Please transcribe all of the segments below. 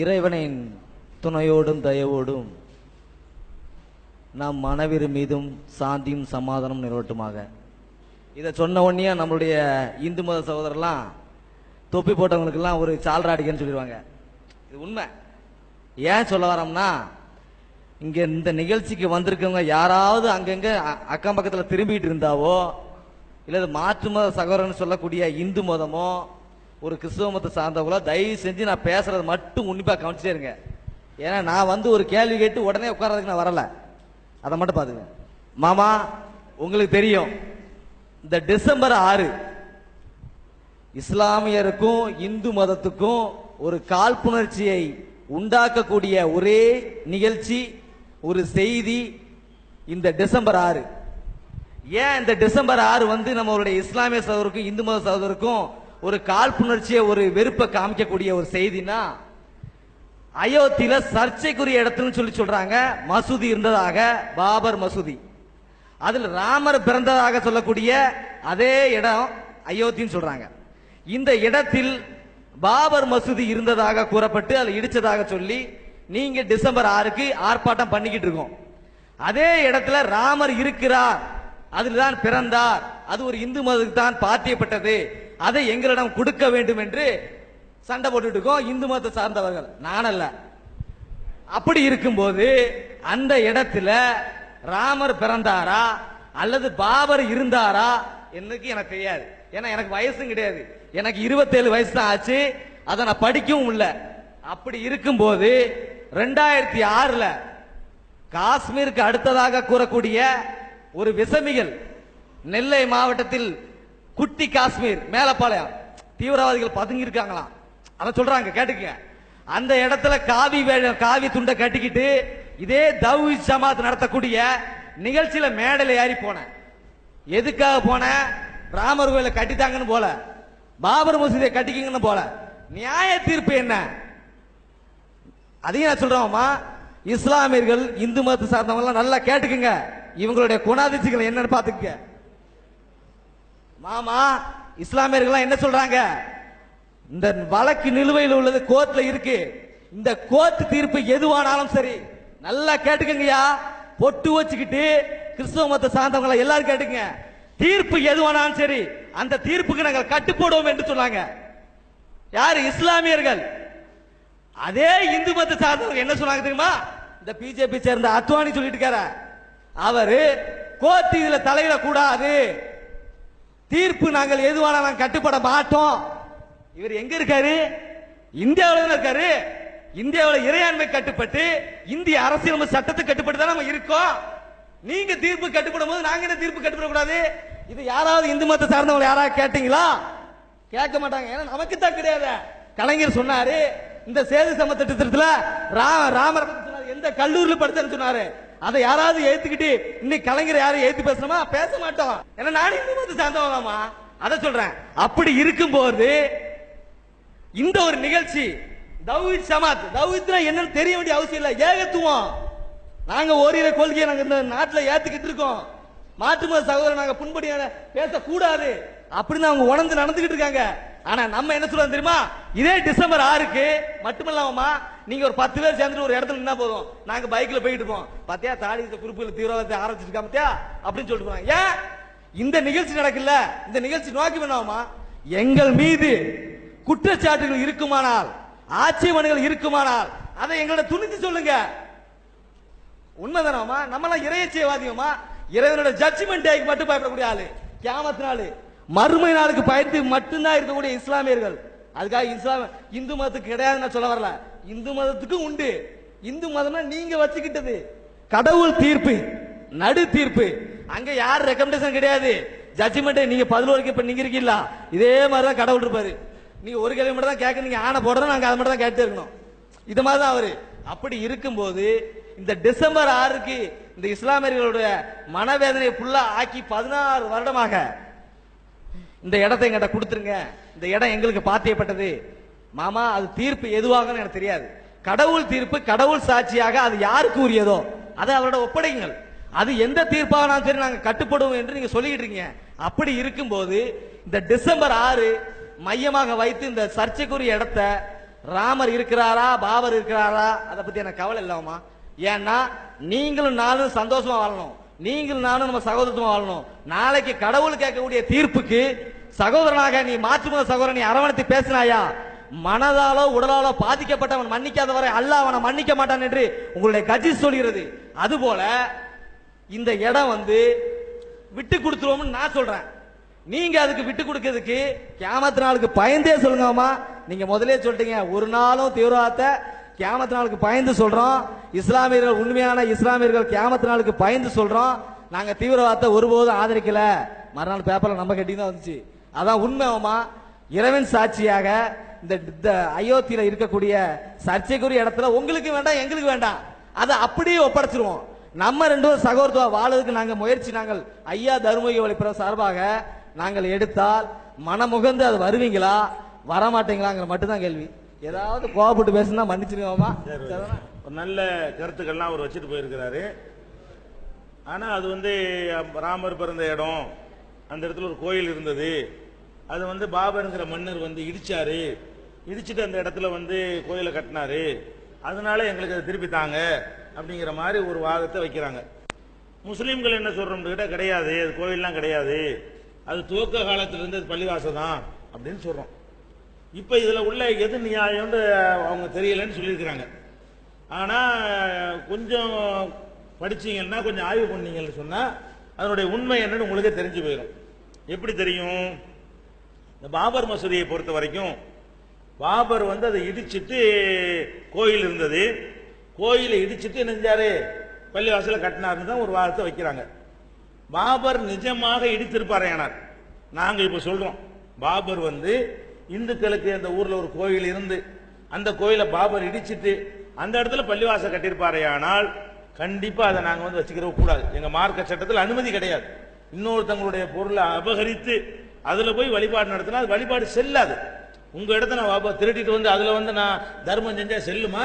இறைவனின் துணையோடும் தயவோடும் நம் மனவிரு மீதும் சாந்தியும் சமாதானம் நிலவட்டுமாக. இதை சொன்ன உடனே நம்மளுடைய இந்து மத சகோதரர்லாம் தொப்பி போட்டவங்களுக்கெல்லாம் ஒரு சால்ராடிக்கன்னு சொல்லிடுவாங்க. இது உண்மை. ஏன் சொல்ல வரோம்னா இங்கே இந்த நிகழ்ச்சிக்கு வந்திருக்கவங்க யாராவது அங்கங்கே அக்கம் பக்கத்தில் திரும்பிட்டு இருந்தாவோ இல்லை மாற்று மத சகோதரன் சொல்லக்கூடிய இந்து மதமோ ஒரு கிறிஸ்துவ மதத்தை சார்ந்தவங்களா தயவு செஞ்சு நான் பேசுறது மட்டும் உன்னிப்பாக கவனிச்சுட்டே இருங்க. ஏன்னா நான் வந்து ஒரு கேள்வி கேட்டு உடனே உட்காரதுக்கு நான் வரல. அதை மட்டும் பாத்துங்க மாமா உங்களுக்கு தெரியும். இந்த டிசம்பர் ஆறு இஸ்லாமியருக்கும் இந்து மதத்துக்கும் ஒரு காழ்ப்புணர்ச்சியை உண்டாக்கக்கூடிய ஒரே நிகழ்ச்சி ஒரு செய்தி இந்த டிசம்பர் ஆறு. ஏன் இந்த டிசம்பர் ஆறு வந்து நம்மளுடைய இஸ்லாமிய சகோதரருக்கும் இந்து மத சகோதரருக்கும் ஒரு காழ்ப்புணர்ச்சியை ஒரு வெறுப்பை காமிக்கக்கூடிய ஒரு செய்தினா அயோத்தியில சர்ச்சைக்குரிய இடத்துலன்னு சொல்லி சொல்றாங்க மசூதி இருந்ததாக பாபர் மசூதி. அதில் ராமர் பிறந்ததாக சொல்லக்கூடிய அதே இடம் அயோத்தின்னு சொல்றாங்க. இந்த இடத்தில் பாபர் மசூதி இருந்ததாக கூறப்பட்டு அதில் இடிச்சதாக சொல்லி நீங்க டிசம்பர் ஆறுக்கு ஆர்ப்பாட்டம் பண்ணிக்கிட்டு இருக்கோம். அதே இடத்துல ராமர் இருக்கிறார் அதில் தான் பிறந்தார். அது ஒரு இந்து மதத்துக்கு தான் பாத்தியப்பட்டது. அதை எங்களிடம் கொடுக்க வேண்டும் என்று சண்டை போட்டுட்டு இருக்கோம். இந்து மதத்தை சார்ந்தவர்கள். நானல்ல. அப்படி இருக்கும்போது அந்த இடத்துல ராமர் பிறந்தாரா? அல்லது பாபர் இருந்தாரா? என்னக்கு எனக்கு தெரியாது. ஏன்னா எனக்கு வயசும் கிடையாது. எனக்கு 27 வயசு தான் ஆச்சு. அதை நான் படிக்கவும் இல்லை. அப்படி இருக்கும்போது ரெண்டாயிரத்தி ஆறுல காஷ்மீருக்கு அடுத்ததாக கூறக்கூடிய ஒரு விசமிகள் நெல்லை மாவட்டத்தில் குட்டி காஷ்மீர் மேலப்பாளையம். தீவிரவாதிகள் பதுங்கி இருக்காங்களாம் அதை சொல்றாங்க கேட்டுக்கங்க. அந்த இடத்துல காவி காவி துண்டை கட்டிக்கிட்டு இதே தௌஹி ஜமாத் நடத்தக்கூடிய நிகழ்ச்சியில மேடையில் ஏறி போனேன். எதுக்காக போனேன்? ராமர் கோயிலை கட்டிட்டாங்கன்னு போல. பாபர் மசூதியை கட்டிக்கிங்கன்னு போல. நியாய தீர்ப்பு என்ன? அதையும் நான் சொல்றோம்மா இஸ்லாமியர்கள் இந்து மதத்தை சார்ந்தவங்க நல்லா கேட்டுக்குங்க. இவங்களுடைய குணாதிசயங்கள் என்னன்னு பாத்துக்க மாமா இஸ்லாமியர்கள் என்ன சொல்றாங்க? இந்த வழக்கு நிலுவையில் உள்ளது கோர்ட்ல இருக்கு. இந்த கோர்ட் தீர்ப்பு எதுவானாலும் சரி நல்லா கேட்டுக்கங்கய்யா. பொட்டு வச்சுக்கிட்டு கிறிஸ்தவ மதத்தை சார்ந்தவங்களை எல்லாரும் கேட்டுங்க. தீர்ப்பு எதுவானாலும் சரி அந்த தீர்ப்புக்கு நாங்கள் கட்டுப்படுவோம் என்று சொன்னாங்க. யார்? இஸ்லாமியர்கள். அதே இந்து மத சார்ந்தவங்க என்ன சொன்னாங்க தெரியுமா? இந்த பிஜேபி சேர்ந்த அத்வானி சொல்லிட்டு இருக்காரு. அவரு கோர்ட் இதுல தலையிட கூடாது தீர்ப்பு நாங்கள் எதுவான கட்டுப்பட மாட்டோம். இவர் எங்க இருக்காரு? இந்தியாவில் இருக்காரு? இந்தியாவில் இறையாண்மை கட்டுப்பட்டு இந்திய அரசியல் சட்டத்துக்கு கட்டுப்பட்டு தான் நம்ம இருக்கோம். நீங்க தீர்ப்பு கட்டுப்படும் போது நாங்க என்ன தீர்ப்பு கட்டுப்பட கூடாது இது யாராவது இந்து மதத்தை சார்ந்தவங்க யாராவது கேட்டீங்களா? கேட்க மாட்டாங்க. ஏன்னா நமக்கு தான் கிடையாது. கலைஞர் சொன்னாரு இந்த சேது சம திட்டத்தில் ரா- ராமர் எந்த கல்லூரியில் படிச்சேன்னு சொன்னாரு. அதை யாராவது ஏத்துக்கிட்டு இன்னைக்கு கலைஞர் யாரும் ஏத்து பேசணுமா? பேச மாட்டோம். ஏன்னா நானே இந்து மதத்தை சார்ந்தவங்களாமா அதை சொல்றேன். அப்படி இருக்கும் போது இந்த ஒரு நிகழ்ச்சி தௌஹித் சமாத். தௌஹித்னா என்னன்னு தெரிய வேண்டிய அவசியம் இல்லை. ஏகத்துவம். நாங்க ஓரிர கொள்கையை நாங்க இந்த நாட்டுல ஏத்துக்கிட்டு இருக்கோம். மாற்று மத சகோதரர் நாங்க புண்படியான பேசக்கூடாது. அப்படின்னு அவங்க உணர்ந்து நடந்துகிட்டு இருக்காங்க. ஆனா நம்ம என்ன சொல்றோம் தெரியுமா? இதே டிசம்பர் ஆறுக்கு மட்டுமல்லாமா நீங்க ஒரு பத்து பேர் சேர்ந்துட்டு ஒரு இடத்துல என்ன போதும். நாங்க பைக்ல போயிட்டு இருப்போம். பாத்தியா தாடி குறிப்புகள் தீவிரவாதத்தை ஆரம்பிச்சிருக்கா பாத்தியா? அப்படின்னு சொல்லிட்டு போறாங்க ஏன்? இந்த நிகழ்ச்சி நடக்கல இந்த நிகழ்ச்சி நோக்கி வேணாமா எங்கள் மீது குற்றச்சாட்டுகள் இருக்குமானால் ஆட்சேபனைகள் இருக்குமானால் அதை எங்களோட துணிந்து சொல்லுங்க. உண்மைதானமா நம்மளாம் இறையச்சியவாதியமா இறைவனோட ஜட்ஜ்மெண்ட் டேக்கு மட்டும் பயப்படக்கூடிய ஆளு. கேமத்தினாலு நாள். மறுமை நாளுக்கு பயந்து மட்டும்தான் இருக்கக்கூடிய இஸ்லாமியர்கள். அதுக்காக இஸ்லாம் இந்து மதத்துக்கு கிடையாதுன்னு நான் சொல்ல வரல. இந்து மதத்துக்கும் உண்டு. இந்து மதம்னா நீங்க வச்சுக்கிட்டது. கடவுள் தீர்ப்பு நடு தீர்ப்பு. அங்க யார் ரெக்கமெண்டேஷன் கிடையாது. ஜட்ஜ்மெண்ட் நீங்க பதினோருக்கு இப்ப நீங்க இருக்கீங்களா? இதே மாதிரி தான் கடவுள் இருப்பாரு. நீங்க ஒரு கேள்வி மட்டும் தான் கேட்க நீங்க ஆணை போடுறோம் நாங்க அதை மட்டும் தான் கேட்டு இருக்கணும். இது மாதிரி தான் அவரு. அப்படி இருக்கும்போது இந்த டிசம்பர் ஆறுக்கு இந்த இஸ்லாமியர்களுடைய மனவேதனையை ஃபுல்லா ஆக்கி பதினாறு வருடமாக இந்த இடத்தை எங்கிட்ட கொடுத்துருங்க. இந்த இடம் எங்களுக்கு பாத்தியப்பட்டது. மாமா அது தீர்ப்பு எதுவாகன்னு எனக்கு தெரியாது. கடவுள் தீர்ப்பு கடவுள் சாட்சியாக அது யாருக்கு உரியதோ அதை அவரோட ஒப்படைங்கள் அது எந்த தீர்ப்பானாலும் சரி நாங்கள் கட்டுப்படுவோம் என்று நீங்க சொல்லிட்டு இருக்கீங்க. அப்படி இருக்கும்போது இந்த டிசம்பர் ஆறு மையமாக வைத்து இந்த சர்ச்சைக்குரிய இடத்த ராமர் இருக்கிறாரா பாபர் இருக்கிறாரா அதை பத்தி எனக்கு கவலை இல்லாமா ஏன்னா நீங்களும் நானும் சந்தோஷமா வாழணும். நீங்களும் நானும் நம்ம சகோதரத்துவம் வாழணும். நாளைக்கு கடவுள் கேட்கக்கூடிய தீர்ப்புக்கு சகோதரனாக நீ மாற்றுமுக சகோதரன் நீ அரவணைத்து பேசினாயா? மனதாலோ உடலாலோ பாதிக்கப்பட்டவன் மன்னிக்காதவரை அல்ல அவனை மன்னிக்க மாட்டான் என்று உங்களுடைய கட்சி சொல்கிறது. அதுபோல இந்த இடம் வந்து விட்டு கொடுத்துருவோம்னு நான் சொல்றேன். நீங்க அதுக்கு விட்டு கொடுக்கிறதுக்கு கேமத்து நாளுக்கு பயந்தே சொல்லுங்கம்மா. நீங்க முதலே சொல்லிட்டீங்க ஒரு நாளும் தீவிரவாதத்தை கேமத்து நாளுக்கு பயந்து சொல்றோம். இஸ்லாமியர்கள் உண்மையான இஸ்லாமியர்கள் கேமத்து நாளுக்கு பயந்து சொல்றோம். நாங்க தீவிரவாதத்தை ஒருபோதும் ஆதரிக்கல. மறுநாள் பேப்பர்ல நம்ம கட்டி தான் வந்துச்சு. அதான் உண்மைமா இறைவன் சாட்சியாக இந்த அயோத்தியில இருக்கக்கூடிய சர்ச்சைக்குரிய இடத்துல உங்களுக்கு வேண்டாம் எங்களுக்கு வேண்டாம். அதை அப்படியே ஒப்படைச்சிருவோம். நம்ம ரெண்டு பேரும் சகோதரத்துவ வாழறதுக்கு நாங்கள் முயற்சி நாங்கள் ஐயா தருமகி வழிப்புற சார்பாக நாங்கள் எடுத்தால் மனமுகந்து அது வருவீங்களா? வரமாட்டீங்களாங்கிற மட்டும்தான் கேள்வி. ஏதாவது கோவப்பட்டு பேசுனா மன்னிச்சிருவோமா ஒரு நல்ல கருத்துக்கள்லாம் அவர் வச்சுட்டு போயிருக்கிறாரு. ஆனா அது வந்து ராமர் பிறந்த இடம் அந்த இடத்துல ஒரு கோயில் இருந்தது. அது வந்து பாபருங்கிற மன்னர் வந்து இடிச்சாரு. இடிச்சிட்டு அந்த இடத்துல வந்து கோயிலை கட்டினாரு. அதனால எங்களுக்கு அதை திருப்பி தாங்க அப்படிங்கிற மாதிரி ஒரு வாதத்தை வைக்கிறாங்க. முஸ்லீம்கள் என்ன சொல்றோம் கேட்டா? கிடையாது. அது கோயில்லாம் கிடையாது. அது துவக்க காலத்துல இருந்து அது பள்ளிவாசல் தான் அப்படின்னு சொல்றோம். இப்போ இதில் உள்ள எது நியாயம்னு அவங்க தெரியலன்னு சொல்லியிருக்கிறாங்க. ஆனால் கொஞ்சம் படிச்சீங்கன்னா கொஞ்சம் ஆய்வு பண்ணீங்கன்னு சொன்னால் அதனுடைய உண்மை என்னன்னு உங்களுக்கே தெரிஞ்சு போயிடும் எப்படி தெரியும்? இந்த பாபர் மசூதியை பொறுத்த வரைக்கும் பாபர் வந்து அதை இடிச்சிட்டு கோயில் இருந்தது. கோயிலை இடிச்சிட்டு நெஞ்சாரு பள்ளிவாசலில் கட்டினார்னு கட்டினாருன்னு தான் ஒரு வாதத்தை வைக்கிறாங்க. பாபர் நிஜமாக இடித்திருப்பார் ஏனார் நாங்கள் இப்போ சொல்கிறோம் பாபர் வந்து இந்துக்களுக்கு அந்த ஊர்ல ஒரு கோயில் இருந்து அந்த கோயிலை பாபர் இடிச்சிட்டு அந்த இடத்துல பள்ளிவாசல் கட்டியிருப்பாரையானால் கண்டிப்பா அதை நாங்க வந்து வச்சுக்கிறவ கூடாது. எங்க மார்க்க சட்டத்தில் அனுமதி கிடையாது. இன்னொருத்தங்களுடைய பொருளை அபகரித்து அதுல போய் வழிபாடு நடத்தினா அது வழிபாடு செல்லாது. உங்க இடத்த நான் பாபா திருட்டிட்டு வந்து அதுல வந்து நான் தர்மம் செஞ்சா செல்லுமா?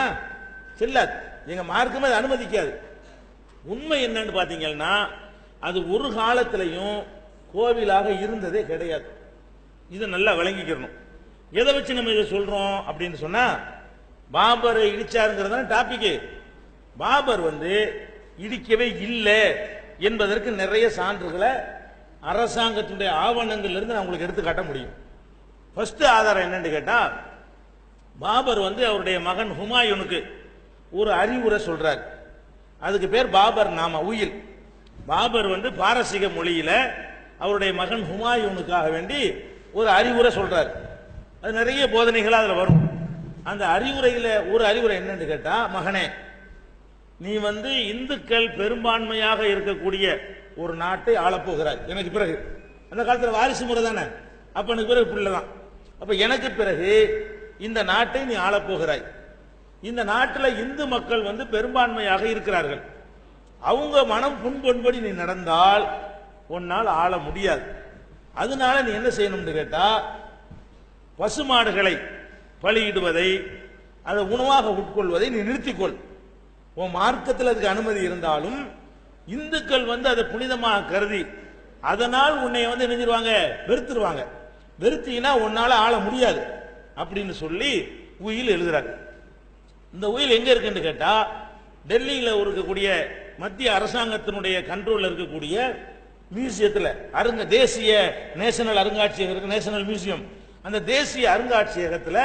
செல்லாது. எங்க மார்க்கமே அதை அனுமதிக்காது. உண்மை என்னன்னு பாத்தீங்கன்னா அது ஒரு காலத்திலையும் கோவிலாக இருந்ததே கிடையாது. இதை நல்லா விளங்கிக்கிறணும் எதை வச்சு நம்ம இதை சொல்றோம் அப்படின்னு சொன்னா பாபரை இடிச்சாருங்கிறது டாபிக் பாபர் வந்து இடிக்கவே இல்லை என்பதற்கு நிறைய சான்றுகளை அரசாங்கத்தினுடைய ஆவணங்கள்ல இருந்து நான் உங்களுக்கு எடுத்து காட்ட முடியும். ஃபர்ஸ்ட் ஆதாரம் என்னன்னு கேட்டா பாபர் வந்து அவருடைய மகன் ஹுமாயூனுக்கு ஒரு அறிவுரை சொல்றார். அதுக்கு பேர் பாபர் நாம உயில். பாபர் வந்து பாரசீக மொழியில அவருடைய மகன் ஹுமாயூனுக்காக வேண்டி ஒரு அறிவுரை சொல்றாரு. அது நிறைய போதனைகள் அதில் வரும். அந்த அறிவுரையில் ஒரு அறிவுரை என்னன்னு கேட்டால் மகனே நீ வந்து இந்துக்கள் பெரும்பான்மையாக இருக்கக்கூடிய ஒரு நாட்டை ஆளப்போகிறாய். எனக்கு பிறகு. அந்த காலத்தில் வாரிசு முறை தானே? அப்போ எனக்கு பிறகு பிள்ளை தான். அப்போ எனக்கு பிறகு இந்த நாட்டை நீ ஆளப்போகிறாய். இந்த நாட்டில் இந்து மக்கள் வந்து பெரும்பான்மையாக இருக்கிறார்கள். அவங்க மனம் புண்பொன்படி நீ நடந்தால் உன்னால் ஆள முடியாது. அதனால நீ என்ன செய்யணும்னு கேட்டால் பசுமாடுகளை பலியிடுவதை அதை உணவாக உட்கொள்வதை நீ நிறுத்திக்கொள். உன் மார்க்கத்தில் அதுக்கு அனுமதி இருந்தாலும் இந்துக்கள் வந்து அதை புனிதமாக கருதி அதனால் உன்னை வந்து நினைஞ்சிருவாங்க வெறுத்துருவாங்க. வெறுத்தீங்கன்னா உன்னால ஆள முடியாது அப்படின்னு சொல்லி உயில் எழுதுறாரு இந்த உயில் எங்க இருக்குன்னு கேட்டா டெல்லியில் இருக்கக்கூடிய மத்திய அரசாங்கத்தினுடைய கண்ட்ரோலில் இருக்கக்கூடிய மியூசியத்தில் அருங்க தேசிய நேஷனல் அருங்காட்சியகம் இருக்கு நேஷனல் மியூசியம் அந்த தேசிய அருங்காட்சியகத்தில்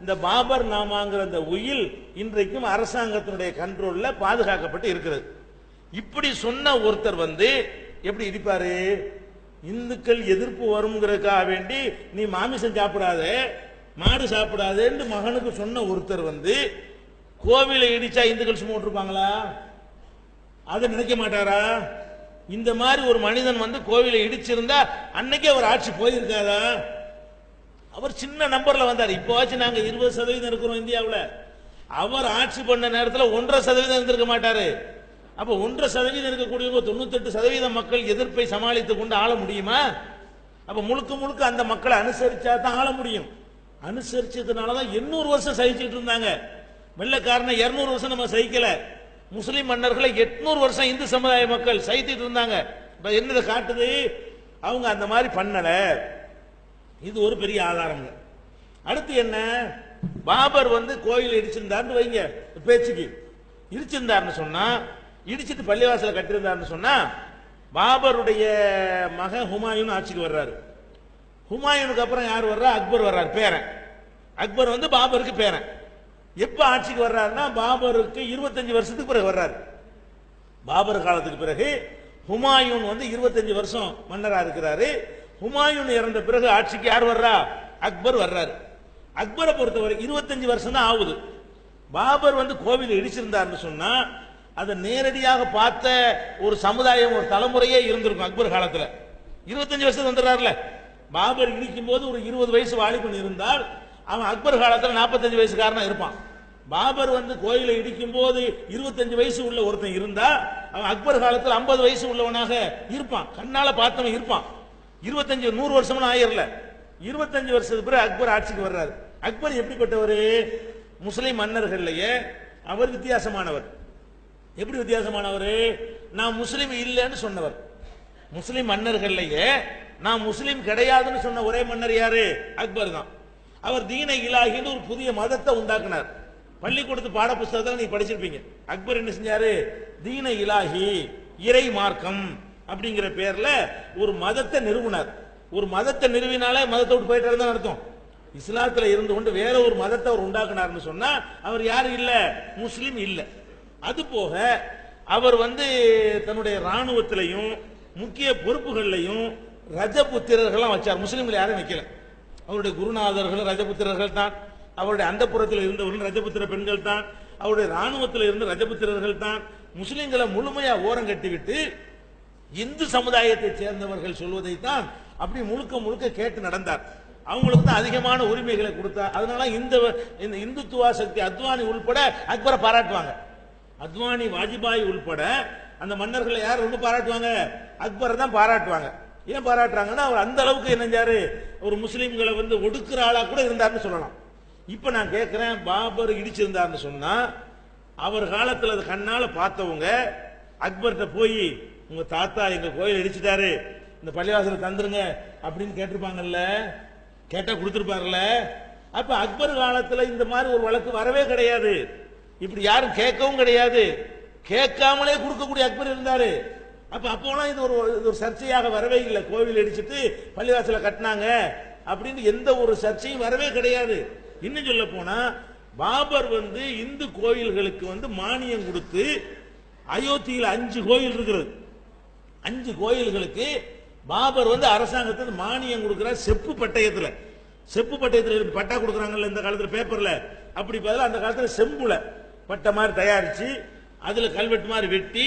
இந்த பாபர் நாமாங்கிற அந்த உயில் இன்றைக்கும் அரசாங்கத்தினுடைய கண்ட்ரோல்ல பாதுகாக்கப்பட்டு இருக்கிறது. இப்படி சொன்ன ஒருத்தர் வந்து எப்படி இருப்பாரு இந்துக்கள் எதிர்ப்பு வருங்கிறதுக்காக வேண்டி நீ மாமிசம் சாப்பிடாத மாடு சாப்பிடாதேன்னு மகனுக்கு சொன்ன ஒருத்தர் வந்து கோவிலை இடிச்சா இந்துக்கள் சும்மா விட்டுருப்பாங்களா? அதை நினைக்க மாட்டாரா? இந்த மாதிரி ஒரு மனிதன் வந்து கோவிலை இடிச்சிருந்தா அன்னைக்கே அவர் ஆட்சி போயிருக்காதா? அவர் சின்ன நம்பர்ல வந்தார். இப்போவாச்சும் நாங்க இருபது சதவீதம் இருக்கிறோம் இந்தியாவில். அவர் ஆட்சி பண்ண நேரத்தில் ஒன்றரை சதவீதம் இருந்திருக்க மாட்டாரு. அப்ப ஒன்றரை சதவீதம் இருக்கக்கூடியவங்க தொண்ணூத்தெட்டு சதவீதம் மக்கள் எதிர்ப்பை சமாளித்துக் கொண்டு ஆள முடியுமா? அப்ப முழுக்க முழுக்க அந்த மக்களை அனுசரிச்சா தான் ஆள முடியும். அனுசரிச்சதுனாலதான் எண்ணூறு வருஷம் சகிச்சுட்டு இருந்தாங்க. வெள்ளக்காரனை இருநூறு வருஷம் நம்ம சகிக்கல. முஸ்லிம் மன்னர்களை எட்நூறு வருஷம் இந்து சமுதாய மக்கள் சகித்துட்டு இருந்தாங்க. இப்ப என்னதை காட்டுது? அவங்க அந்த மாதிரி பண்ணலை. இது ஒரு பெரிய ஆதாரங்க. அடுத்து என்ன? பாபர் வந்து கோயில் இடிச்சிருந்தாருன்னு வைங்க பேச்சுக்கு. இடிச்சிருந்தாருன்னு சொன்னா இடிச்சிட்டு பள்ளிவாசல கட்டியிருந்தாருன்னு சொன்னா பாபருடைய மகன் ஹுமாயூன் ஆட்சிக்கு வர்றாரு. ஹுமாயூனுக்கு அப்புறம் யார் வர்றா? அக்பர் வர்றாரு பேரன். அக்பர் வந்து பாபருக்கு பேரன். எப்ப ஆட்சிக்கு வர்றாருன்னா பாபருக்கு இருபத்தஞ்சு வருஷத்துக்கு பிறகு வர்றாரு. பாபர் காலத்துக்கு பிறகு ஹுமாயூன் வந்து இருபத்தஞ்சு வருஷம் மன்னரா இருக்கிறாரு. ஹுமாயூன் இறந்த பிறகு ஆட்சிக்கு யார் வர்றா? அக்பர் வர்றாரு. அக்பரை பொறுத்தவரை இருபத்தஞ்சு வருஷம் தான் ஆகுது. பாபர் வந்து கோவில் இடிச்சிருந்தாருன்னு சொன்னா அதை நேரடியாக பார்த்த ஒரு சமுதாயம் ஒரு தலைமுறையே இருந்திருக்கும் அக்பர் காலத்தில். இருபத்தஞ்சு வருஷத்துக்கு வந்துடுறாருல. பாபர் இடிக்கும் போது ஒரு இருபது வயசு வாலிபன் இருந்தால் அவன் அக்பர் காலத்தில் நாற்பத்தஞ்சு வயசுக்காரனா இருப்பான். பாபர் வந்து கோயிலை இடிக்கும் போது இருபத்தஞ்சு வயசு உள்ள ஒருத்தன் இருந்தா அவன் அக்பர் காலத்தில் ஐம்பது வயசு உள்ளவனாக இருப்பான். கண்ணால பார்த்தவன் இருப்பான். இருபத்தஞ்சு நூறு வருஷம்னு ஆயிரல. இருபத்தஞ்சு வருஷத்துக்கு பிறகு அக்பர் ஆட்சிக்கு வர்றாரு. அக்பர் எப்படிப்பட்டவர்? முஸ்லிம் மன்னர்கள்லயே அவர் வித்தியாசமானவர். எப்படி வித்தியாசமானவர்? நான் முஸ்லீம் இல்லைன்னு சொன்னவர். முஸ்லீம் மன்னர்கள்லயே நான் முஸ்லீம் கிடையாதுன்னு சொன்ன ஒரே மன்னர் யாரு? அக்பர் தான். அவர் தீன இலாகின்னு ஒரு புதிய மதத்தை உண்டாக்குனார். பள்ளிக்கூடத்து பாட புஸ்தகத்தில் நீ படிச்சிருப்பீங்க. அக்பர் என்ன செஞ்சாரு? தீன இலாகி இறை மார்க்கம். அப்படிங்கிற பேர்ல ஒரு மதத்தை நிறுவினார். ஒரு மதத்தை நிறுவினாலே மதத்தை விட்டு போயிட்டு தான் அர்த்தம். இஸ்லாத்துல இருந்து கொண்டு வேற ஒரு மதத்தை அவர் உண்டாக்குனார்னு சொன்னா அவர் யாரு இல்ல? முஸ்லீம் இல்ல. அது போக அவர் வந்து தன்னுடைய ராணுவத்திலையும் முக்கிய பொறுப்புகள்லையும் ரஜபுத்திரர்கள்லாம் வச்சார். முஸ்லிம்கள் யாரும் வைக்கல. அவருடைய குருநாதர்கள் ரஜபுத்திரர்கள் தான். அவருடைய அந்தப்புறத்தில் இருந்தவர்கள் ரஜபுத்திர பெண்கள் தான். அவருடைய ராணுவத்தில் இருந்த ரஜபுத்திரர்கள் தான். முஸ்லீம்களை முழுமையா ஓரம் கட்டிவிட்டு இந்து சமுதாயத்தை சேர்ந்தவர்கள் சொல்வதைத்தான் அப்படி முழுக்க முழுக்க கேட்டு நடந்தார். அவங்களுக்கு தான் அதிகமான உரிமைகளை கொடுத்தார் அதனால இந்த இந்த இந்துத்துவா சக்தி அத்வானி உள்பட அக்பரை பாராட்டுவாங்க. அத்வானி வாஜ்பாய் உள்பட அந்த மன்னர்களை யார் ரொம்ப பாராட்டுவாங்க? அக்பரை தான் பாராட்டுவாங்க. ஏன் பாராட்டுறாங்கன்னா அவர் அந்த அளவுக்கு என்னஞ்சாரு ஒரு முஸ்லீம்களை வந்து ஒடுக்குற ஆளா கூட இருந்தாருன்னு சொல்லலாம். இப்ப நான் கேட்கிறேன் பாபர் இடிச்சிருந்தாருன்னு சொன்னா அவர் காலத்துல அது கண்ணால பார்த்தவங்க அக்பர்கிட்ட போய் உங்க தாத்தா எங்க கோயில் இடிச்சிட்டாரு. இந்த பள்ளிவாசல தந்துருங்க அப்படின்னு கேட்டிருப்பாங்கல்ல? கேட்டா கொடுத்திருப்பாருல்ல? அப்ப அக்பர் காலத்துல இந்த மாதிரி ஒரு வழக்கு வரவே கிடையாது. இப்படி யாரும் கேட்கவும் கிடையாது. கேட்காமலே கொடுக்கக்கூடிய அக்பர் இருந்தாரு. அப்ப அப்போலாம் இது ஒரு ஒரு சர்ச்சையாக வரவே இல்லை. கோவில் இடிச்சிட்டு பள்ளிவாசல கட்டினாங்க அப்படின்னு எந்த ஒரு சர்ச்சையும் வரவே கிடையாது. இன்னும் சொல்ல போனா பாபர் வந்து இந்து கோயில்களுக்கு வந்து மானியம் கொடுத்து அயோத்தியில் அஞ்சு கோயில் இருக்கிறது அஞ்சு கோயில்களுக்கு பாபர் வந்து அரசாங்கத்துக்கு மானியம் கொடுக்கிறார் செப்பு பட்டயத்தில். செப்பு பட்டயத்தில் பட்டா கொடுக்குறாங்கல்ல இந்த காலத்தில் பேப்பரில் அப்படி பார்த்தா அந்த காலத்தில் செம்புல பட்டை மாதிரி தயாரித்து அதில் கல்வெட்டு மாதிரி வெட்டி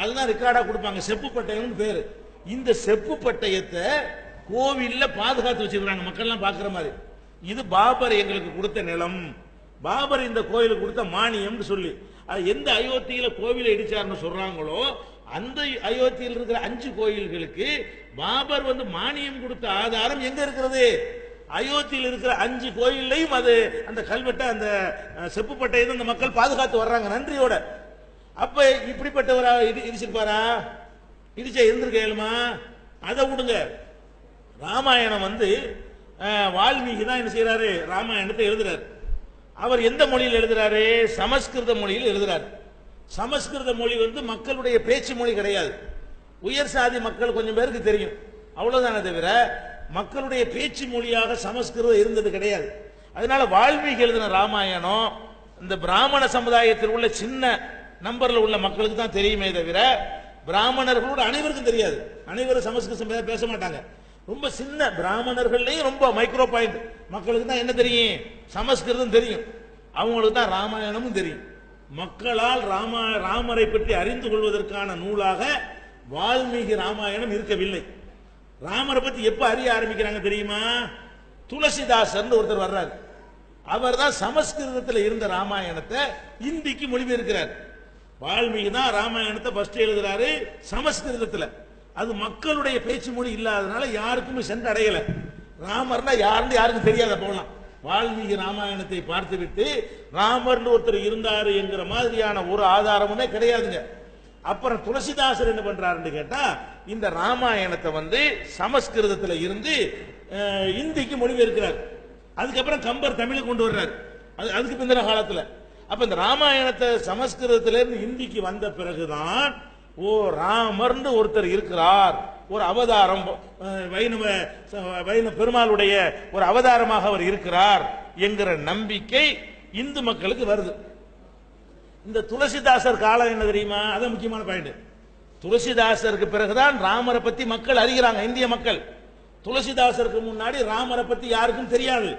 அதுதான் ரெக்கார்டாக கொடுப்பாங்க. செப்பு பட்டயம்னு பேர். இந்த செப்பு பட்டயத்தை கோவிலில் பாதுகாத்து வச்சிருக்காங்க மக்கள்லாம் பார்க்குற மாதிரி. இது பாபர் எங்களுக்கு கொடுத்த நிலம். பாபர் இந்த கோயிலுக்கு கொடுத்த மானியம்னு சொல்லி. அது எந்த அயோத்தியில் கோவிலை இடிச்சாருன்னு சொல்கிறாங்களோ அந்த அயோத்தியில் இருக்கிற அஞ்சு கோயில்களுக்கு பாபர் வந்து மானியம் கொடுத்த ஆதாரம் எங்க இருக்கிறது? அயோத்தியில் இருக்கிற அஞ்சு கோயில்லையும் அது அந்த கல்வெட்டை அந்த செப்பு பட்டையை அந்த மக்கள் பாதுகாத்து வர்றாங்க நன்றியோட. அப்ப இப்படிப்பட்டவரா இடி இடிச்சிருப்பாரா இடிச்சா இருந்திருக்க இயலுமா அதை விடுங்க. ராமாயணம் வந்து வால்மீகி தான் என்ன செய்யறாரு ராமாயணத்தை எழுதுறாரு. அவர் எந்த மொழியில் எழுதுறாரு? சமஸ்கிருத மொழியில் எழுதுறாரு. சமஸ்கிருத மொழி வந்து மக்களுடைய பேச்சு மொழி கிடையாது. உயர் சாதி மக்கள் கொஞ்சம் பேருக்கு தெரியும். அவ்வளவுதானே தவிர மக்களுடைய பேச்சு மொழியாக சமஸ்கிருதம் இருந்தது கிடையாது. அதனால வால்மீகி எழுதின ராமாயணம் இந்த பிராமண சமுதாயத்தில் உள்ள சின்ன நம்பர்ல உள்ள மக்களுக்கு தான் தெரியுமே தவிர பிராமணர்களோட அனைவருக்கும் தெரியாது. அனைவரும் சமஸ்கிருதம் பேச மாட்டாங்க. ரொம்ப சின்ன பிராமணர்கள்லையும் ரொம்ப மைக்ரோ பாயிண்ட் மக்களுக்கு தான் என்ன தெரியும்? சமஸ்கிருதம் தெரியும். அவங்களுக்கு தான் ராமாயணமும் தெரியும். மக்களால் ராமா ராமரை பற்றி அறிந்து கொள்வதற்கான நூலாக வால்மீகி ராமாயணம் இருக்கவில்லை. ராமரை பற்றி எப்போ அறிய ஆரம்பிக்கிறாங்க தெரியுமா? துளசிதாசர்னு ஒருத்தர் வர்றாரு. அவர் தான் சமஸ்கிருதத்தில் இருந்த ராமாயணத்தை இந்திக்கு மொழிபெயர்க்கிறார். வால்மீகி தான் ராமாயணத்தை ஃபர்ஸ்ட் எழுதுறாரு சமஸ்கிருதத்தில். அது மக்களுடைய பேச்சு மொழி இல்லாதனால யாருக்குமே சென்று அடையலை ராமர்னா யாருன்னு யாருக்கும் தெரியாத போகலாம் வால்மீகி ராமாயணத்தை பார்த்துவிட்டு ராமர்னு ஒருத்தர் இருந்தாரு என்கிற மாதிரியான ஒரு ஆதாரமுமே கிடையாதுங்க. அப்புறம் துளசிதாசர் என்ன பண்றாருன்னு கேட்டா இந்த ராமாயணத்தை வந்து சமஸ்கிருதத்துல இருந்து இந்திக்கு மொழிபெயர்க்கிறார். அதுக்கப்புறம் கம்பர் தமிழை கொண்டு வர்றாரு. அது அதுக்கு பிந்தின காலத்துல. அப்ப இந்த ராமாயணத்தை சமஸ்கிருதத்திலிருந்து இந்திக்கு ஹிந்திக்கு வந்த பிறகுதான் ஓ ராமர்னு ஒருத்தர் இருக்கிறார். ஒரு அவதாரம் வைணவ ச- வைணவ பெருமாளுடைய ஒரு அவதாரமாக அவர் இருக்கிறார் என்கிற நம்பிக்கை இந்து மக்களுக்கு வருது. இந்த துளசிதாசர் காலம் என்ன தெரியுமா? அது முக்கியமான பாயிண்ட் துளசிதாசருக்கு பிறகுதான் ராமரை பத்தி மக்கள் அறிகிறாங்க இந்திய மக்கள். துளசிதாசருக்கு முன்னாடி ராமரை பத்தி யாருக்கும் தெரியாது.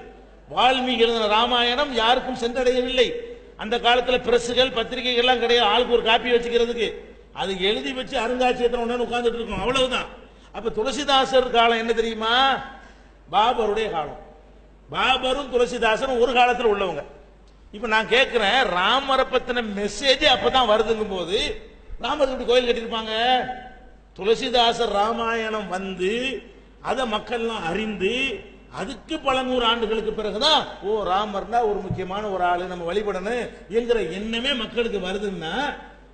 வால்மீகி எழுதின ராமாயணம் யாருக்கும் சென்றடையவில்லை. அந்த காலத்தில் பிரசுகள் பத்திரிகைகள்லாம் கிடையாது. ஆளுக்கு ஒரு காப்பி வச்சுக்கிறதுக்கு. அது எழுதி வச்சு அருங்காட்சியத்தில் ஒன்று உட்காந்துட்டு இருக்கோம். அவ்வளவுதான். அப்ப துளசிதாசர் காலம் என்ன தெரியுமா? பாபருடைய காலம். பாபரும் துளசிதாசரும் ஒரு காலத்தில் உள்ளவங்க. இப்ப நான் கேட்கிறேன் ராமரை பத்தின மெசேஜ் அப்பதான் வருதுங்கும் போது ராமர் இப்படி கோயில் கட்டியிருப்பாங்க. துளசிதாசர் ராமாயணம் வந்து அதை மக்கள்லாம் அறிந்து அதுக்கு பல நூறு ஆண்டுகளுக்கு பிறகுதான் ஓ ராமர்னா ஒரு முக்கியமான ஒரு ஆளு நம்ம வழிபடணும் என்கிற எண்ணமே மக்களுக்கு வருதுன்னா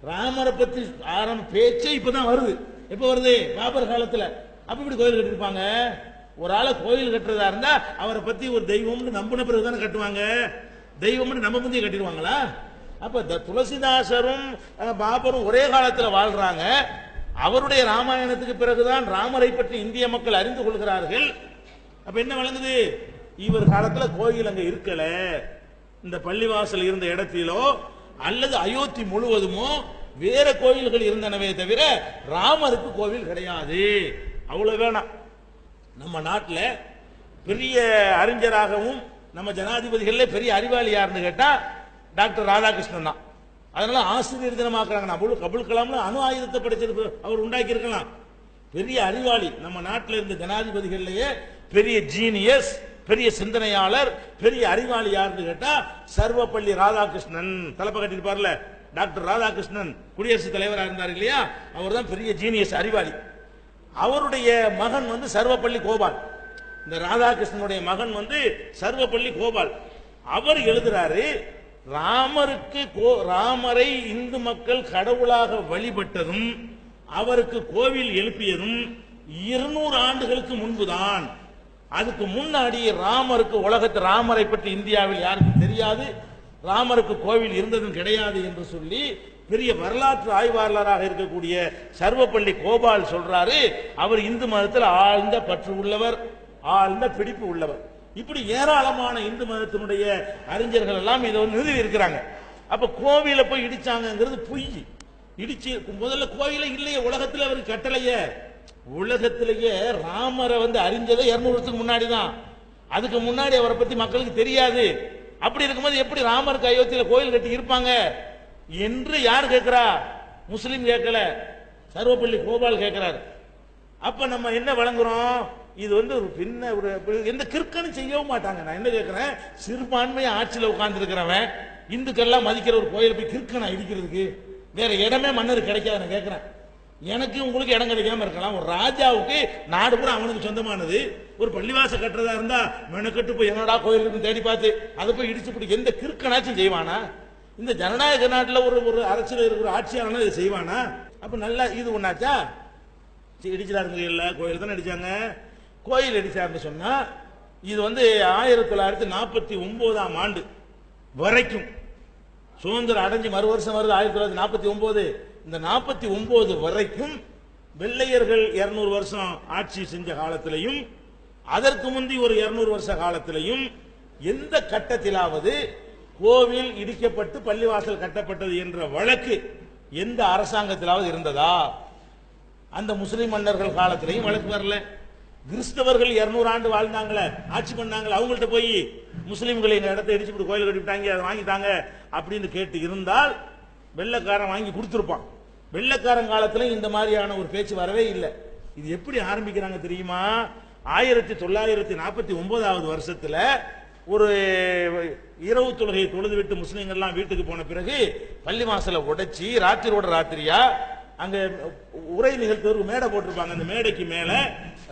ராமரை பத்தி ஆரம்ப பேச்சே இப்பதான் வருது. எப்ப வருது? பாபர் காலத்துல. அப்ப இப்படி கோயில் கட்டியிருப்பாங்க ஒரு ஆளை கோயில் கட்டுறதா இருந்தா அவரை பத்தி ஒரு தெய்வம்னு நம்பின பிறகு தானே கட்டுவாங்க. தெய்வம்னு நம்ம முந்தைய கட்டிடுவாங்களா? அப்ப த- துளசிதாசரும் பாபரும் ஒரே காலத்துல வாழ்றாங்க. அவருடைய ராமாயணத்துக்கு பிறகுதான் ராமரை பற்றி இந்திய மக்கள் அறிந்து கொள்கிறார்கள். அப்ப என்ன விளங்குது? இவர் காலத்துல கோயில் அங்க இருக்கல. இந்த பள்ளிவாசல் இருந்த இடத்திலோ அல்லது அயோத்தி முழுவதுமோ வேற கோயில்கள் இருந்தனவே தவிர ராமருக்கு கோவில் கிடையாது. அவ்வளவு வேணாம். நம்ம நாட்டில் பெரிய அறிஞராகவும் நம்ம ஜனாதிபதிகளில் பெரிய அறிவாளி யாருன்னு கேட்டால் டாக்டர் ராதாகிருஷ்ணன் தான். அதனால ஆசிரியர் தினமாக்குறாங்க நான் அபுல் அபுல் அணு ஆயுதத்தை படைச்சிருப்பு அவர் உண்டாக்கி இருக்கலாம் பெரிய அறிவாளி நம்ம நாட்டில் இருந்த ஜனாதிபதிகள்லேயே பெரிய ஜீனியஸ் பெரிய சிந்தனையாளர் பெரிய அறிவாளி யாருன்னு கேட்டா சர்வப்பள்ளி ராதாகிருஷ்ணன். தலைப்ப கட்டிருப்பார்ல டாக்டர் ராதாகிருஷ்ணன் குடியரசுத் தலைவராக இருந்தார் இல்லையா? அவர் தான் பெரிய ஜீனியஸ் அறிவாளி. அவருடைய மகன் வந்து சர்வப்பள்ளி கோபால். இந்த ராதாகிருஷ்ணனுடைய மகன் வந்து சர்வப்பள்ளி கோபால். அவர் எழுதுறாரு ராமருக்கு கோ- ராமரை இந்து மக்கள் கடவுளாக வழிபட்டதும் அவருக்கு கோவில் எழுப்பியதும் இருநூறு ஆண்டுகளுக்கு முன்புதான் அதுக்கு முன்னாடி ராமருக்கு உலகத்து ராமரை பற்றி இந்தியாவில் யாருக்கும் தெரியாது. ராமருக்கு கோவில் இருந்ததும் கிடையாது என்று சொல்லி பெரிய வரலாற்று ஆய்வாளராக இருக்கக்கூடிய சர்வப்பள்ளி கோபால் சொல்றாரு. அவர் இந்து மதத்தில் ஆழ்ந்த பற்று உள்ளவர் ஆழ்ந்த பிடிப்பு உள்ளவர். இப்படி ஏராளமான இந்து மதத்தினுடைய அறிஞர்கள் எல்லாம் இதை வந்து நிறுவி இருக்கிறாங்க. அப்ப கோவில போய் இடிச்சாங்கிறது பொய். இடிச்சு முதல்ல கோயிலே இல்லையே உலகத்தில் அவர் கட்டளையே. உலகத்திலேயே ராமரை வந்து அறிஞ்சதே இருநூறு வருஷத்துக்கு முன்னாடி தான் அதுக்கு முன்னாடி அவரை பத்தி மக்களுக்கு தெரியாது. அப்படி இருக்கும்போது எப்படி ராமருக்கு அயோத்தியில கோயில் கட்டி இருப்பாங்க? என்று யார் கேட்கிறா? முஸ்லீம் கேட்கல. சர்வப்பள்ளி கோபால் கேட்கிறார். அப்ப நம்ம என்ன வழங்குறோம்? இது வந்து ஒரு பின்ன ஒரு எந்த கிற்கனும் செய்யவும் மாட்டாங்க. நான் என்ன கேட்கிறேன்? சிறுபான்மையை ஆட்சியில் உட்கார்ந்து இருக்கிறவன் மதிக்கிற ஒரு கோயில் போய் கிற்கனை இடிக்கிறதுக்கு? வேற இடமே மன்னர் கிடைக்காது நான் கேட்கிறேன். எனக்கு உங்களுக்கு இடம் கிடைக்காம இருக்கலாம். ஒரு ராஜாவுக்கு நாடு பூரா அவனுக்கு சொந்தமானது. ஒரு பள்ளிவாச கட்டுறதா இருந்தா மெனக்கட்டு போய் என்னடா கோயில் இருக்குன்னு தேடி பார்த்து அதை போய் இடிச்சு பிடிக்க எந்த கிறுக்கனாச்சும் செய்வானா? இந்த ஜனநாயக நாட்டில் ஒரு ஒரு அரசியல் இருக்கிற ஆட்சியாளனா இதை செய்வானா? அப்ப நல்லா இது ஒண்ணாச்சா? இடிச்சிடாருங்க கோயில் தானே அடிச்சாங்க கோயில் அடிச்சாருன்னு சொன்னா இது வந்து ஆயிரத்தி தொள்ளாயிரத்தி நாற்பத்தி ஒன்பதாம் ஆண்டு வரைக்கும். சுதந்திரம் அடைஞ்சு மறு வருஷம் வருது ஆயிரத்தி தொள்ளாயிரத்தி நாற்பத்தி ஒன்பது. இந்த நாற்பத்தி ஒன்பது வரைக்கும் வெள்ளையர்கள் இருநூறு வருஷம் ஆட்சி செஞ்ச காலத்திலையும் அதற்கு முந்தி ஒரு இருநூறு வருஷ காலத்திலையும் எந்த கட்டத்திலாவது கோவில் இடிக்கப்பட்டு பள்ளிவாசல் கட்டப்பட்டது என்ற வழக்கு எந்த அரசாங்கத்திலாவது இருந்ததா? அந்த முஸ்லிம் மன்னர்கள் காலத்திலையும் வழக்கு வரல. கிறிஸ்தவர்கள் 200 ஆண்டு வாழ்ந்தாங்களே ஆட்சி பண்ணாங்களே அவங்கள்ட்ட போய் முஸ்லீம்களை இந்த இடத்தை இடிச்சு இப்படி கோயில் கட்டிவிட்டாங்க அதை வாங்கிட்டாங்க அப்படின்னு கேட்டு இருந்தால் வெள்ளக்காரன் வாங்கி கொடுத்துருப்பான். வெள்ளக்காரன் காலத்திலும் இந்த மாதிரியான ஒரு பேச்சு வரவே இல்லை. இது எப்படி ஆரம்பிக்கிறாங்க தெரியுமா? ஆயிரத்தி தொள்ளாயிரத்தி நாற்பத்தி ஒன்பதாவது வருஷத்துல ஒரு இரவு தொழுகையை தொழுது விட்டு முஸ்லீம்கள்லாம் வீட்டுக்கு போன பிறகு பள்ளி வாசலை உடைச்சி ராத்திரியோட ராத்திரியா அங்க உரை நிகழ்த்துவதற்கு மேடை போட்டிருப்பாங்க. அந்த மேடைக்கு மேல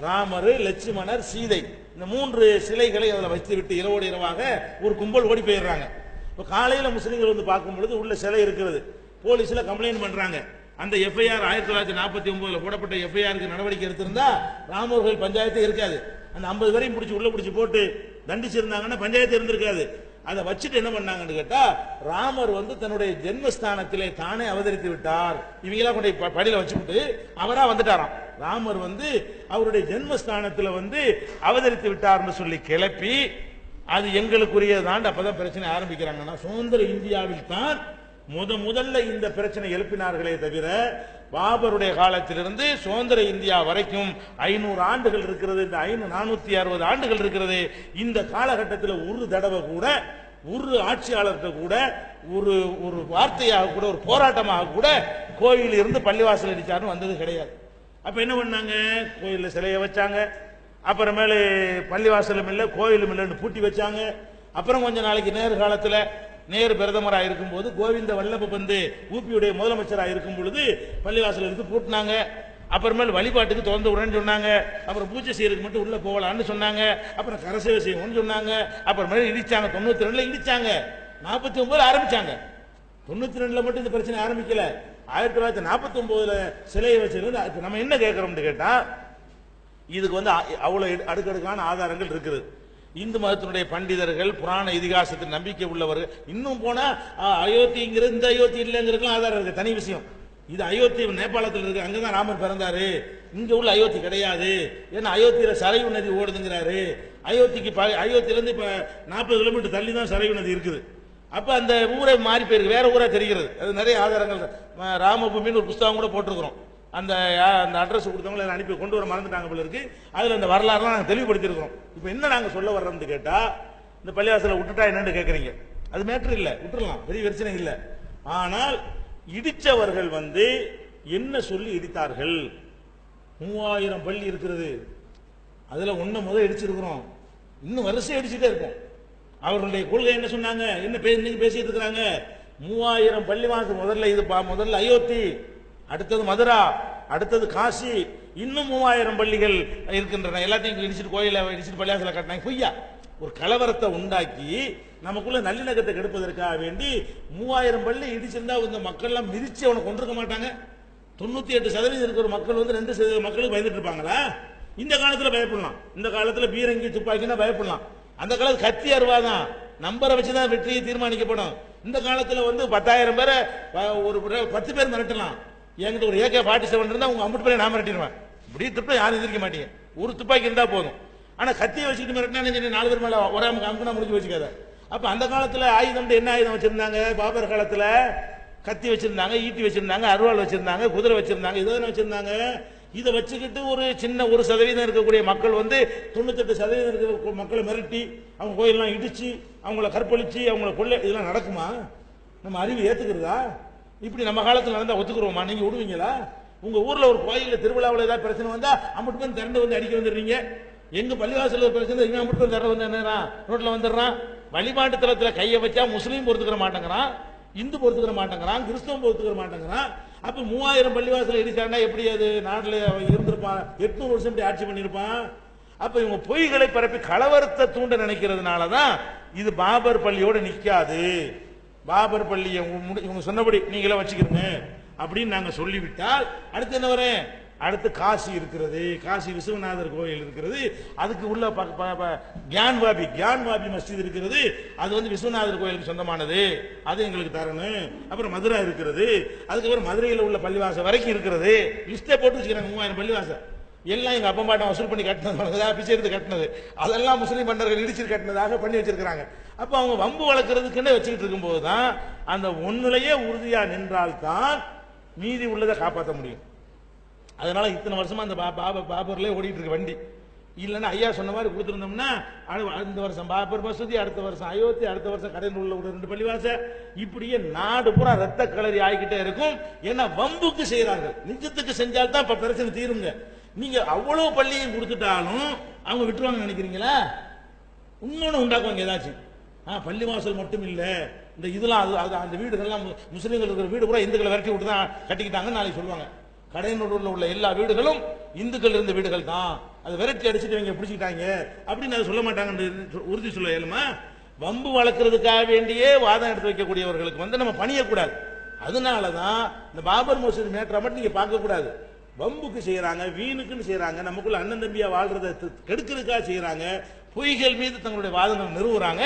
ராமர் லட்சுமணர் சீதை இந்த மூன்று சிலைகளை அதில் வைத்து விட்டு இரவோடு இரவாக ஒரு கும்பல் ஓடி போயிடுறாங்க. இப்போ காலையில் முஸ்லீம்கள் வந்து பார்க்கும் பொழுது உள்ள சிலை இருக்கிறது. போலீஸில் கம்ப்ளைண்ட் பண்ணுறாங்க அந்த எஃப்ஐஆர் ஆயிரத்தி தொள்ளாயிரத்தி நாற்பத்தி ஒன்பதுல போடப்பட்ட எஃப்ஐஆருக்கு நடவடிக்கை எடுத்திருந்தா ராமர்கள் பஞ்சாயத்து இருக்காது. அந்த ஐம்பது பேரையும் பிடிச்சி உள்ள பிடிச்சி போட்டு தண்டிச்சிருந்தாங்கன்னா பஞ்சாயத்து இருந்திருக்காது. அதை வச்சுட்டு என்ன பண்ணாங்கன்னு கேட்டா ராமர் வந்து தன்னுடைய ஜென்மஸ்தானத்திலே தானே அவதரித்து விட்டார். இவங்கெல்லாம் கொண்டு ப- படியில வச்சுக்கிட்டு அவரா வந்துட்டாராம். ராமர் வந்து அவருடைய ஜென்மஸ்தானத்துல வந்து அவதரித்து விட்டார்னு சொல்லி கிளப்பி அது எங்களுக்குரியதாண்டு அப்பதான் பிரச்சனை ஆரம்பிக்கிறாங்கன்னா சுதந்திர இந்தியாவில் தான் முத முதல்ல இந்த பிரச்சனை எழுப்பினார்களே தவிர பாபருடைய காலத்திலிருந்து சுதந்திர இந்தியா வரைக்கும் ஐநூறு ஆண்டுகள் இருக்கிறது இந்த ஐநூறு நானூத்தி அறுபது ஆண்டுகள் இருக்கிறது. இந்த காலகட்டத்தில் ஒரு தடவை கூட ஒரு ஆட்சியாளர்கிட்ட கூட ஒரு ஒரு வார்த்தையாக கூட ஒரு போராட்டமாக கூட கோயில் இருந்து பள்ளிவாசல் அடிச்சாருன்னு வந்தது கிடையாது. அப்ப என்ன பண்ணாங்க? கோயிலில் சிலையை வச்சாங்க. அப்புறமேலு பள்ளிவாசலும் இல்லை கோயிலும் இல்லைன்னு பூட்டி வச்சாங்க. அப்புறம் கொஞ்ச நாளைக்கு நேர் காலத்தில் நேரு பிரதமராக இருக்கும்போது கோவிந்த வல்லப பந்து ஊபியுடைய முதலமைச்சராக இருக்கும் பொழுது பள்ளிவாசல் எடுத்து பூட்டினாங்க அப்புறமேல் வழிபாட்டுக்கு திறந்து விடுறேன்னு சொன்னாங்க. அப்புறம் பூஜை செய்யறதுக்கு மட்டும் உள்ள போகலான்னு சொன்னாங்க. அப்புறம் கரசேவை செய்யணும்னு சொன்னாங்க. அப்புறமேல இடிச்சாங்க. தொண்ணூத்தி ரெண்டுல இடிச்சாங்க. நாற்பத்தி ஒன்பதுல ஆரம்பிச்சாங்க. தொண்ணூத்தி ரெண்டுல மட்டும் இந்த பிரச்சனை ஆரம்பிக்கல. ஆயிரத்தி தொள்ளாயிரத்தி நாற்பத்தி ஒன்பதுல சிலையை வச்சிருந்து அதுக்கு நம்ம என்ன கேட்குறோம்னு கேட்டா இதுக்கு வந்து அவ்வளோ அவ்வளவு அடுக்கடுக்கான ஆதாரங்கள் இருக்குது. இந்து மதத்தினுடைய பண்டிதர்கள் புராண இதிகாசத்தில் நம்பிக்கை உள்ளவர்கள் இன்னும் போனால் அ, அயோத்திங்கிறது இந்த அயோத்தி இல்லைங்கிறதுக்கும் ஆதாரம் இருக்குது தனி விஷயம். இது அயோத்தி நேபாளத்தில் இருக்கு அங்கதான் ராமர் பிறந்தாரு. இங்கே உள்ள அயோத்தி கிடையாது. ஏன்னா அயோத்தியில் சரைவு நதி ஓடுதுங்கிறாரு. அயோத்திக்கு ப- அயோத்தியிலேருந்து இப்போ நாற்பது கிலோமீட்டர் தள்ளி தான் சரைவு நதி இருக்குது. அப்போ அந்த ஊரை மாறி போயிருக்கு வேற ஊராக தெரிகிறது. அது நிறைய ஆதாரங்கள் ராமபூமின்னு ஒரு புஸ்தகம் கூட போட்டிருக்கிறோம். அந்த யா- அந்த அட்ரஸ் கொடுத்தவங்களை அனுப்பி கொண்டு வர மறந்துட்டாங்க போல இருக்கு. அதில் அந்த வரலாறுலாம் நாங்கள் தெளிவுபடுத்தியிருக்கிறோம் இப்போ என்ன நாங்கள் சொல்ல வர்றோம்னு கேட்டால் இந்த பள்ளிவாசலை விட்டுட்டா என்னன்னு கேட்குறீங்க அது மேட்ரு இல்லை. விட்டுறலாம். பெரிய பிரச்சனை இல்லை. ஆனால் இடித்தவர்கள் வந்து என்ன சொல்லி இடித்தார்கள்? மூவாயிரம் பள்ளி இருக்கிறது. அதில் ஒன்றை முதல் இடிச்சிருக்கிறோம். இன்னும் வரிசை அடிச்சுட்டே இருக்கும். அவர்களுடைய கொள்கை என்ன சொன்னாங்க? என்ன பே- இன்னைக்கு பேசிட்டு இருக்கிறாங்க? மூவாயிரம் பள்ளிவாசல் முதல்ல இது பா- முதல்ல அயோத்தி அடுத்தது மதுரா அடுத்தது காசி. இன்னும் மூவாயிரம் பள்ளிகள் இருக்கின்றன. எல்லாத்தையும் இடிச்சிட்டு கோயில இடிச்சிட்டு பள்ளியாசல கட்டினாங்க. பொய்யா? ஒரு கலவரத்தை உண்டாக்கி நமக்குள்ள நல்லிணக்கத்தை கெடுப்பதற்காக வேண்டி மூவாயிரம் பள்ளி இடிச்சிருந்தா இந்த மக்கள் எல்லாம் மிதிச்சு அவனை கொண்டிருக்க மாட்டாங்க. தொண்ணூத்தி எட்டு சதவீதம் இருக்கிற மக்கள் வந்து ரெண்டு சதவீத மக்களுக்கு பயந்துட்டு இருப்பாங்களா? இந்த காலத்துல பயப்படலாம். இந்த காலத்துல பீரங்கி துப்பாக்கினா பயப்படலாம். அந்த காலத்து கத்தி அருவாதான் நம்பரை வச்சுதான் வெற்றி தீர்மானிக்கப்படும். இந்த காலத்துல வந்து பத்தாயிரம் பேரை ஒரு ஒரு பத்து பேர் மிரட்டலாம். என்கிட்ட ஒரு ஏகே ஃபார்ட்டி செவன் இருந்தா உங்க அம்பட்டு பேரை நான் மிரட்டிடுவேன். இப்படி துப்பை யாரும் எதிர்க்க மாட்டீங்க. ஒரு துப்பாக்கி இருந்தா போதும். ஆனா கத்தியை வச்சுக்கிட்டு மிரட்டினா நாலு பேர் மேல ஒரே அமுக்கு முடிஞ்சு வச்சுக்காத அப்ப அந்த காலத்துல ஆயுதம் என்ன ஆயுதம் வச்சிருந்தாங்க? பாபர் காலத்துல கத்தி வச்சிருந்தாங்க ஈட்டி வச்சிருந்தாங்க அருவாள் வச்சிருந்தாங்க குதிரை வச்சிருந்தாங்க இதை வச்சிருந்தாங்க? இதை வச்சுக்கிட்டு ஒரு சின்ன ஒரு சதவீதம் இருக்கக்கூடிய மக்கள் வந்து தொண்ணூத்தெட்டு சதவீதம் இருக்கிற மக்களை மிரட்டி அவங்க கோயிலெலாம் இடிச்சு அவங்கள கற்பழிச்சு அவங்கள கொள்ளை இதெல்லாம் நடக்குமா? நம்ம அறிவு ஏற்றுக்கிறதா இப்படி நம்ம காலத்தில் நடந்தால் ஒத்துக்குறோமா? நீங்கள் விடுவீங்களா? உங்கள் ஊரில் ஒரு கோயிலில் திருவிழாவில் ஏதாவது பிரச்சனை வந்தால் அம்பட்டு வந்து திரண்டு வந்து அடிக்க வந்துடுறீங்க. எங்கள் பள்ளிவாசலில் ஒரு பிரச்சனை இவன் அம்பட்டு வந்து திரண்டு வந்து என்னறான் ரோட்டில் வந்துடுறான். வழிபாட்டு தளத்தில் கையை வச்சா முஸ்லீம் பொறுத்துக்கிற மாட்டேங்கிறான் இந்து பொறுத்துக்கிற மாட்டேங்கிறான் கிறிஸ்தவம் பொறுத்துக்கிற மாட்டேங்கிறான். அப்போ மூவாயிரம் பள்ளிவாசல் இடிச்சாண்டா எப்படி அது? நாட்டில் அவன் இருந்திருப்பான் எட்நூறு வருஷம் இப்படி ஆட்சி பண்ணியிருப்பான். அப்போ இவங்க பொய்களை பரப்பி கலவரத்தை தூண்ட நினைக்கிறதுனால தான் இது பாபர் பள்ளியோடு நிற்காது பாபர் பள்ளியை முடி- இவங்க சொன்னபடி நீங்களே வச்சுக்கிறீங்க அப்படின்னு நாங்க சொல்லிவிட்டால் அடுத்து என்ன வரேன் அடுத்து காசி இருக்கிறது. காசி விஸ்வநாதர் கோயில் இருக்கிறது. அதுக்கு உள்ள ப- ப- ப- கியான்வாபி கியான்வாபி மஸ்ஜித் இருக்கிறது. அது வந்து விஸ்வநாதர் கோயிலுக்கு சொந்தமானது. அது எங்களுக்கு தரணும். அப்புறம் மதுரை இருக்கிறது. அதுக்கப்புறம் மதுரையில் உள்ள பள்ளிவாசல் வரைக்கும் இருக்கிறது. லிஸ்டே போட்டு வச்சுக்கிறாங்க மூவாயிரம் பள்ளிவாசல். எல்லாம் எங்க அப்பா மாட்டம் வசூல் பண்ணி கட்டினது பிச்சை எடுத்து கட்டினது. அதெல்லாம் முஸ்லீம் மன்னர்கள் இடிச்சு கட்டினதாக பண்ணி வச்சிருக்கிறாங்க. அப்ப அவங்க வம்பு வளர்க்குறதுக்குன்னு வச்சுக்கிட்டு இருக்கும்போது தான் அந்த ஒண்ணுலயே உறுதியா நின்றால்தான் மீதி உள்ளதை காப்பாற்ற முடியும். அதனால இத்தனை வருஷமா அந்த பா- பாப பாபர்லயே ஓடிட்டு இருக்கு வண்டி. இல்லைன்னா ஐயா சொன்ன மாதிரி கொடுத்துருந்தோம்னா அந்த வருஷம் பாபர் மசூதி அடுத்த வருஷம் அயோத்தி அடுத்த வருஷம் கடையில் உள்ள ஒரு ரெண்டு பள்ளிவாச. இப்படியே நாடு பூரா ரத்த கலரி ஆகிக்கிட்டே இருக்கும். ஏன்னா வம்புக்கு செய்யறாங்க நிஜத்துக்கு செஞ்சால்தான் இப்ப பிரச்சனை தீருங்க. நீங்க அவ்வளவு பள்ளியும் கொடுத்துட்டாலும் அவங்க விட்டுருவாங்க நினைக்கிறீங்களா? இன்னொன்னு உண்டாக்குவாங்க ஏதாச்சும். ஆ பள்ளி வாசல் மட்டும் இல்ல. இந்த இதெல்லாம் அது அது அந்த வீடுகள்லாம் முஸ்லீம்கள் இருக்கிற வீடு கூட இந்துக்களை விரட்டி விட்டு தான் கட்டிக்கிட்டாங்கன்னு நாளைக்கு சொல்லுவாங்க. கடையனூரில் உள்ள எல்லா வீடுகளும் இந்துக்கள் இருந்த வீடுகள் தான். அதை விரட்டி அடிச்சுட்டு இவங்க பிடிச்சிக்கிட்டாங்க அப்படின்னு அதை சொல்ல மாட்டாங்கன்னு உறுதி சொல்ல இயலுமா? வம்பு வளர்க்கறதுக்காக வேண்டியே வாதம் எடுத்து வைக்கக்கூடியவர்களுக்கு வந்து நம்ம பணியக்கூடாது. அதனால தான் இந்த பாபர் மசூதி மேட்டரை மட்டும் நீங்க பார்க்கக்கூடாது. வம்புக்கு செய்யறாங்க வீணுக்குன்னு செய்யறாங்க நமக்குள்ள அண்ணன் தம்பியா வாழ்றதை கெடுக்கிறதுக்காக செய்யறாங்க பொய்கள் மீது தங்களுடைய வாதங்கள் நிறுவுறாங்க.